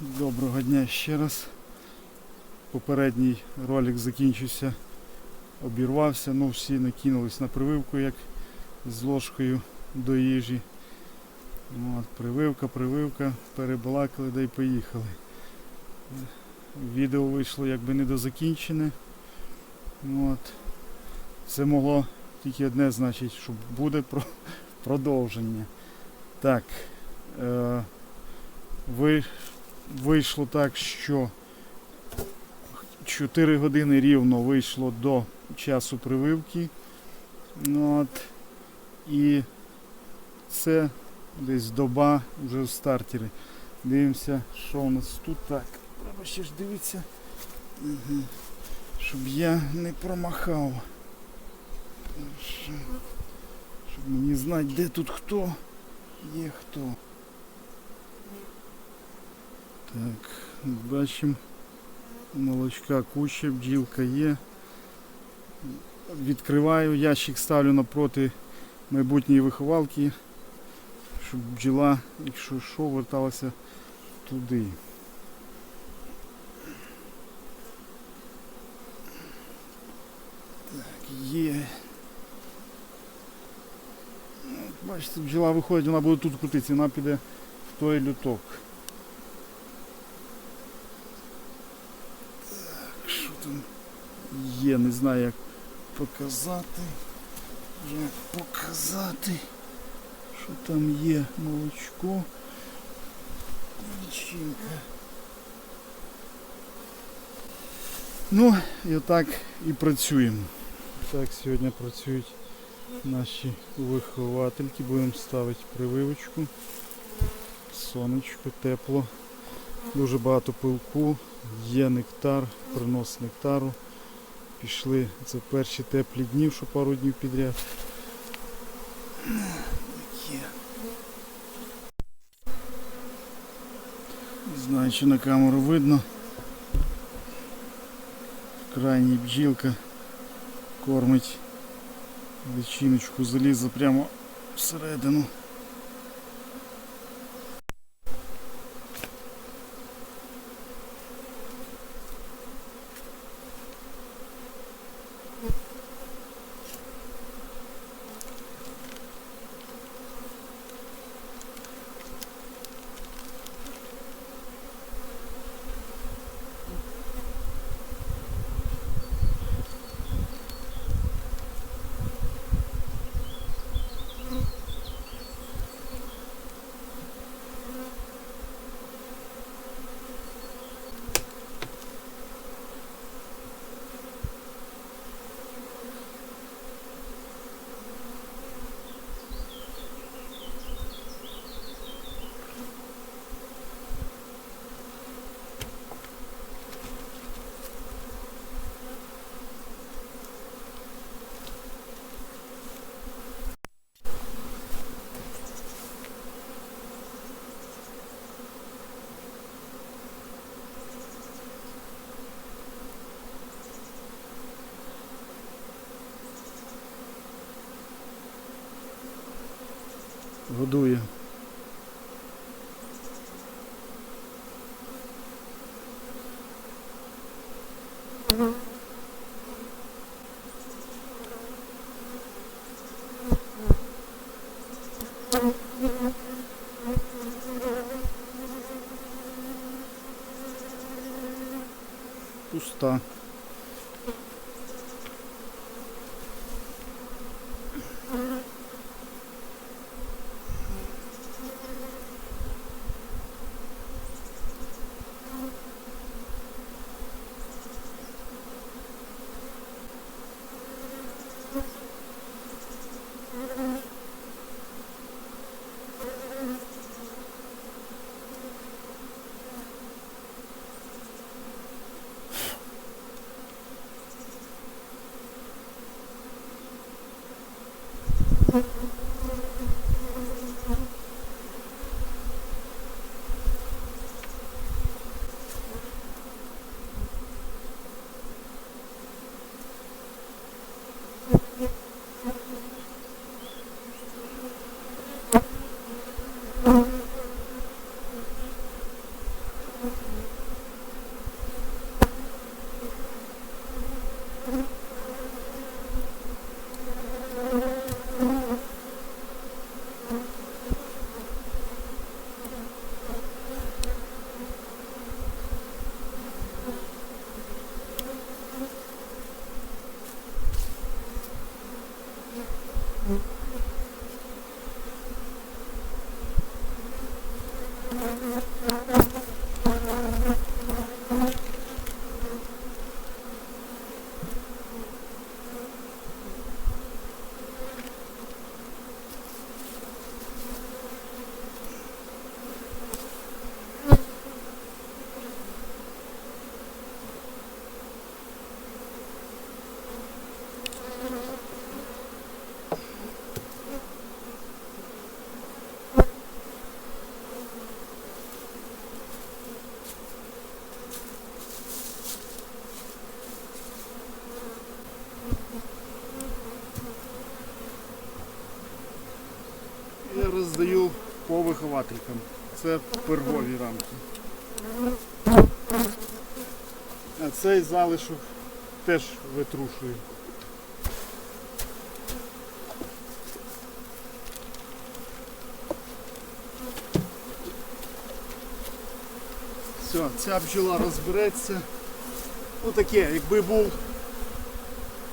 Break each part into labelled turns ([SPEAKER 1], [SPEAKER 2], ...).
[SPEAKER 1] Доброго дня ще раз. Попередній ролик закінчився, обірвався, ну всі накинулись на прививку, як з ложкою до їжі. От, прививка, прививка, перебалакали да й поїхали. Відео вийшло якби недозакінчене. От. Це могло тільки одне значить, що буде про- продовження. Так. Е, ви, вийшло так, що 4 години рівно вийшло до часу прививки. Ну, От. І це десь доба вже в стартері. Дивимося, що у нас тут так. Треба ще ж дивитися, щоб я не промахав. Щоб мені знати, де тут хто є хто. Так, бачимо. Молочка куча, бджілка є. Відкриваю, ящик ставлю напроти майбутньої виховалки, щоб бджіла, якщо що, верталася туди. Так, є. Бачите, бджіла виходить, вона буде тут крутитися, вона піде в той люток. Так, що там є, не знаю як показати. Як показати, що там є молочко. Личинка. Ну, і отак і працюємо. Так сьогодні працюють наші виховательки. Будемо ставити прививочку. Сонечко, тепло. Дуже багато пилку, є нектар, принос нектару. Пішли це перші теплі дні, що пару днів підряд. Не знаю, чи на камеру видно. Крайній бджілка кормить личиночку, залізла прямо всередину. Mm-hmm. Годує. Пуста. Thank you. По. Це пергові рамки. А цей залишок теж витрушую. Все, ця бджола розбереться. Ну таке, якби був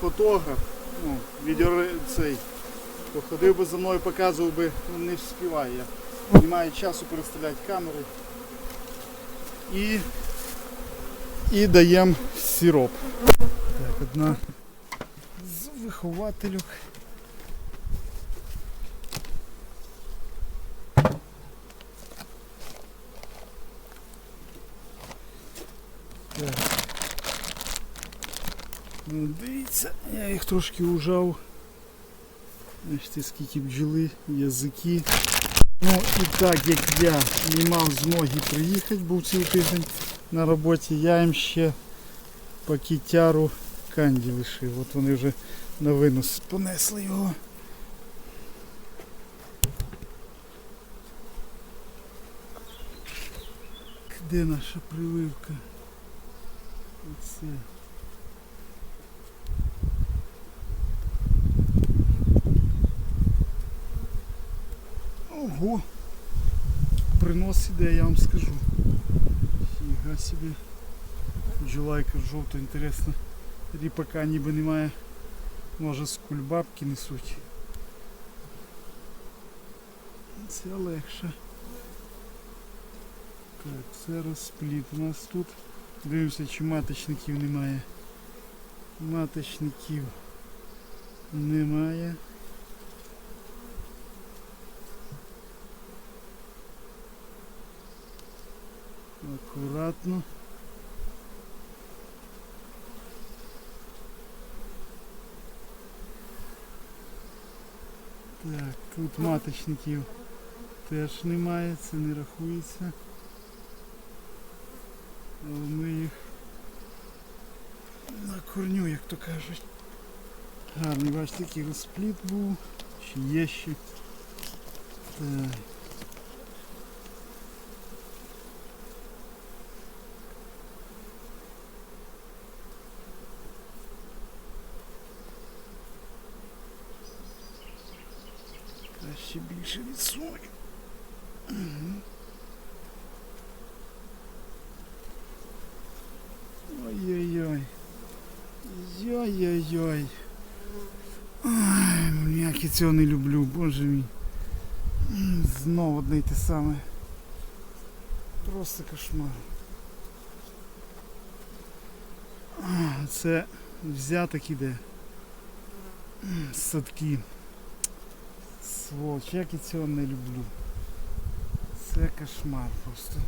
[SPEAKER 1] фотограф, ну, відео цей, походив би за мною, показував би, ну не вспіваю я. Немає часу переставляти камеру. І, і даємо сироп. Так, одна з вихователюк. Так. Ну, дивіться, я їх трошки ужав. Бачите, скільки бджоли, язики. Ну і так як я не мав змоги приїхати, був цілий тиждень на роботі, я їм ще пакетяру канді лишив. От вони вже на винос понесли його. Де наша прививка? Оце. Ого! Принос іде, я вам скажу. Фіга собі. Джулайка жовта, інтересно. Ріпака ніби немає. Може з кульбабки несуть. Це легше. Так, це розпліт у нас тут. Дивимося, чи маточників немає. Маточників немає. Акуратно. Так, тут маточників теж немає, це не рахується. Але ми їх на корню, як то кажуть. Гарний, бачите, який розпліт був. Ще є ще. Так. Краще більше відсунь. Мгм. Ой-ой-ой. Йой-йой-йой. Як я цього не люблю, боже мій. М, Знов одне й те саме. Просто кошмар. Це взяток іде. Садки. Сволоч, як я цього не люблю. Це кошмар просто.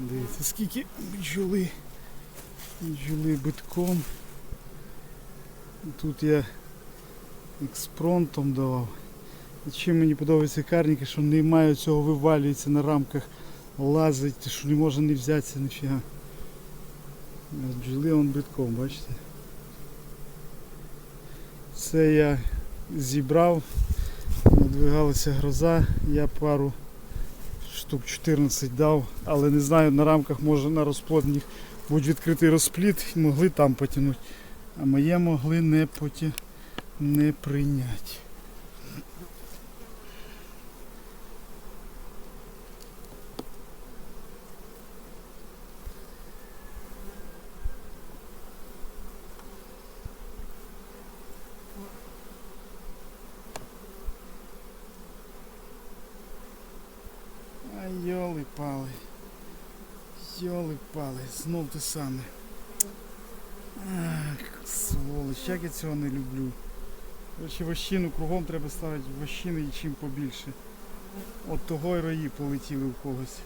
[SPEAKER 1] Дивіться, скільки бджоли. Бджоли битком. Тут я експронтом давав. Чим мені подобається карніки, що немає цього вивалюється на рамках, лазить, що не може не взятися ніфіга. Бджоли он битком, бачите? Це я зібрав, надвигалася гроза, я пару штук 14 дав, але не знаю, на рамках може на розплодних будь відкритий розпліт і могли там потягнути. А моє могли не поті... не прийняти. Йоли пали, знов те саме. Ах, сволоч, як я цього не люблю. Короче, вощину кругом треба ставити вощини і чим побільше. От того й рої полетіли в когось.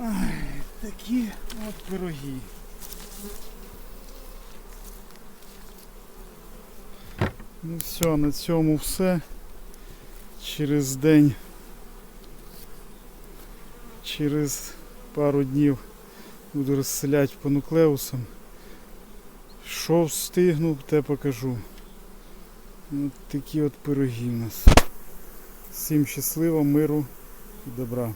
[SPEAKER 1] Ай, такі от пироги. Ну все, на цьому все. Через день, через пару днів буду розселяти по нуклеусам. Що встигну, те покажу. От такі от пироги у нас. Всім щасливо, миру і добра.